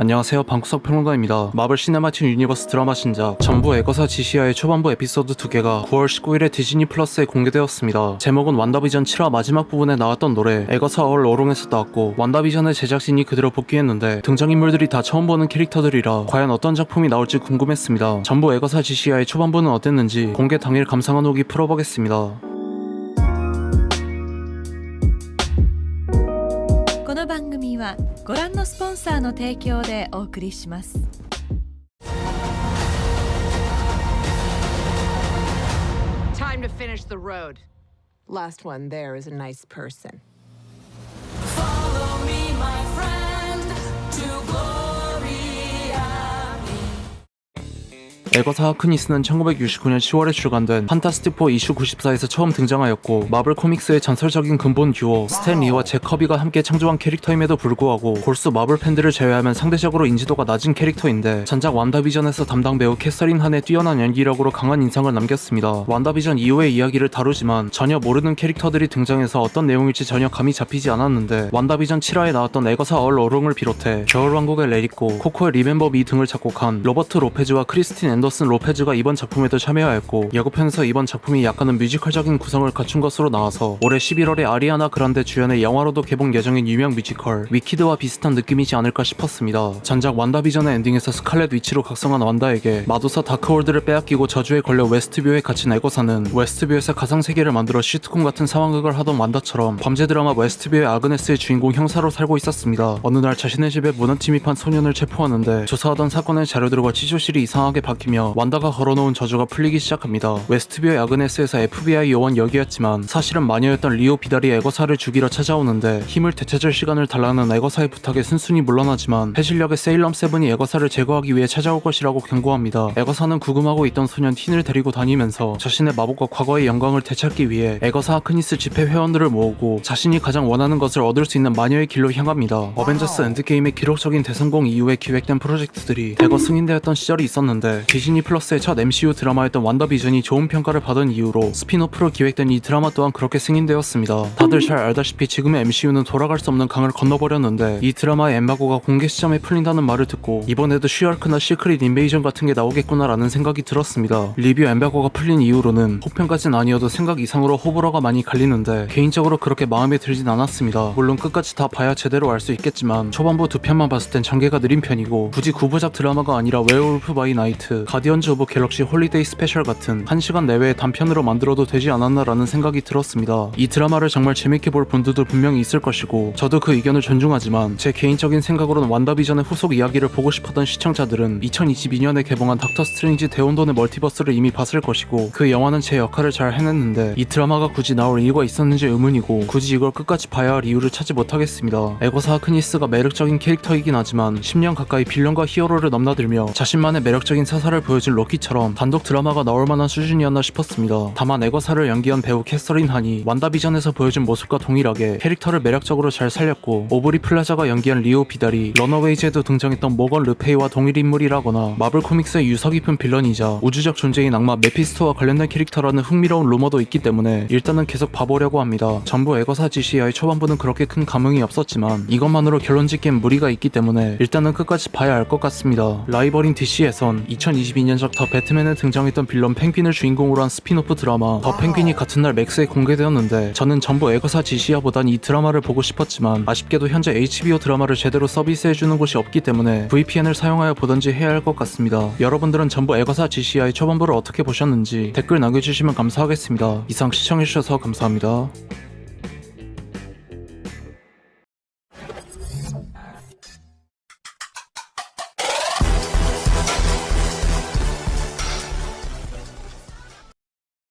안녕하세요 방구석 평론가입니다 마블 시네마틱 유니버스 드라마 신작 전부 애거사 지시아의 초반부 에피소드 두 개가 9월 19일에 디즈니 플러스에 공개되었습니다 제목은 완다비전 7화 마지막 부분에 나왔던 노래 애거사 얼 어롱에서 나왔고 완다비전의 제작진이 그대로 복귀했는데 등장인물들이 다 처음 보는 캐릭터들이라 과연 어떤 작품이 나올지 궁금했습니다 전부 애거사 지시아의 초반부는 어땠는지 공개 당일 감상한 후기 풀어보겠습니다 この番組は ご覧のスポンサーの提供でお送りします Time to finish the road. Last one there is a nice person. 에거사 하크니스는 1969년 10월에 출간된 판타스틱4 이슈 94에서 처음 등장하였고 마블 코믹스의 전설적인 근본 듀오 스탠 리와 잭 커비가 함께 창조한 캐릭터임에도 불구하고 골수 마블 팬들을 제외하면 상대적으로 인지도가 낮은 캐릭터인데 전작 완다비전에서 담당 배우 캐서린 한의 뛰어난 연기력으로 강한 인상을 남겼습니다. 완다비전 이후의 이야기를 다루지만 전혀 모르는 캐릭터들이 등장해서 어떤 내용일지 전혀 감이 잡히지 않았는데 완다비전 7화에 나왔던 에거사 얼 어롱을 비롯해 겨울왕국의 레리코, 코코의 리멤버 미 등을 작곡한 로버트 로페즈와 크리스틴 앤더 슨 로페즈가 이번 작품에도 참여하였고 예고편에서 이번 작품이 약간은 뮤지컬적인 구성을 갖춘 것으로 나와서 올해 11월에 아리아나 그란데 주연의 영화로도 개봉 예정인 유명 뮤지컬 위키드와 비슷한 느낌이지 않을까 싶었습니다. 전작 완다비전의 엔딩에서 스칼렛 위치로 각성한 완다에게 마도사 다크월드를 빼앗기고 저주에 걸려 웨스트뷰에 갇힌 에거사는 웨스트뷰에서 가상세계를 만들어 시트콤 같은 상황극을 하던 완다처럼 범죄 드라마 웨스트뷰의 아그네스의 주인공 형사로 살고 있었습니다. 어느 날 자신의 집에 문화 침입한 소년을 체포하는데 조사하던 사건의 자료들과 취조실이 이상하게 바뀌며 완다가 걸어놓은 저주가 풀리기 시작합니다. 웨스트뷰의 아그네스에서 FBI 요원 역이었지만 사실은 마녀였던 리오 비달이 에거사를 죽이러 찾아오는데 힘을 되찾을 시간을 달라는 에거사의 부탁에 순순히 물러나지만 해실력의 세일럼 세븐이 에거사를 제거하기 위해 찾아올 것이라고 경고합니다. 에거사는 구금하고 있던 소년 틴을 데리고 다니면서 자신의 마법과 과거의 영광을 되찾기 위해 에거사 하크니스 집회 회원들을 모으고 자신이 가장 원하는 것을 얻을 수 있는 마녀의 길로 향합니다. 어벤져스 엔드게임의 기록적인 대성공 이후에 기획된 프로젝트들이 대거 승인되었던 시절이 있었는데 디즈니 플러스의 첫 MCU 드라마였던 완더비전이 좋은 평가를 받은 이후로 스피노프로 기획된 이 드라마 또한 그렇게 승인되었습니다. 다들 잘 알다시피 지금의 MCU는 돌아갈 수 없는 강을 건너버렸는데 이 드라마의 엠바고가 공개 시점에 풀린다는 말을 듣고 이번에도 슈얼크나 시크릿 인베이전 같은 게 나오겠구나라는 생각이 들었습니다. 리뷰 엠바고가 풀린 이후로는 호평까진 아니어도 생각 이상으로 호불호가 많이 갈리는데 개인적으로 그렇게 마음에 들진 않았습니다. 물론 끝까지 다 봐야 제대로 알 수 있겠지만 초반부 두 편만 봤을 땐 전개가 느린 편이고 굳이 구부작 드라마가 아니라 웨어울프 바이 나이트, 가디언즈 오브 갤럭시 홀리데이 스페셜 같은 1시간 내외의 단편으로 만들어도 되지 않았나라는 생각이 들었습니다. 이 드라마를 정말 재밌게 볼 분들도 분명히 있을 것이고 저도 그 의견을 존중하지만 제 개인적인 생각으로는 완다비전의 후속 이야기를 보고 싶었던 시청자들은 2022년에 개봉한 닥터 스트레인지 대혼돈의 멀티버스를 이미 봤을 것이고 그 영화는 제 역할을 잘 해냈는데 이 드라마가 굳이 나올 이유가 있었는지 의문이고 굳이 이걸 끝까지 봐야 할 이유를 찾지 못하겠습니다. 에거사 하크니스가 매력적인 캐릭터이긴 하지만 10년 가까이 빌런과 히어로를 넘나들며 자신만의 매력적인 사사를 보여준 로키처럼 단독 드라마가 나올 만한 수준이었나 싶었습니다. 다만 에거사를 연기한 배우 캐서린 한이 완다비전에서 보여준 모습과 동일하게 캐릭터를 매력적으로 잘 살렸고 오브리 플라자가 연기한 리오 비달이 러너웨이즈에도 등장했던 모건 르페이와 동일 인물이라거나 마블 코믹스의 유서 깊은 빌런이자 우주적 존재인 악마 메피스토와 관련된 캐릭터라는 흥미로운 루머도 있기 때문에 일단은 계속 봐보려고 합니다. 전부 에거사 GCI의 초반부는 그렇게 큰 감흥이 없었지만 이것만으로 결론 짓기엔 무리가 있기 때문에 일단은 끝까지 봐야 알것 같습니다. 라이벌인 DC에선 2022년작 더 배트맨에 등장했던 빌런 펭귄을 주인공으로 한 스피노프 드라마 더 펭귄이 같은 날 맥스에 공개되었는데 저는 전부 에거사 GC야보단 이 드라마를 보고 싶었지만 아쉽게도 현재 HBO 드라마를 제대로 서비스해주는 곳이 없기 때문에 VPN을 사용하여 보던지 해야 할 것 같습니다. 여러분들은 전부 에거사 GCI의 초반부를 어떻게 보셨는지 댓글 남겨주시면 감사하겠습니다. 이상 시청해주셔서 감사합니다.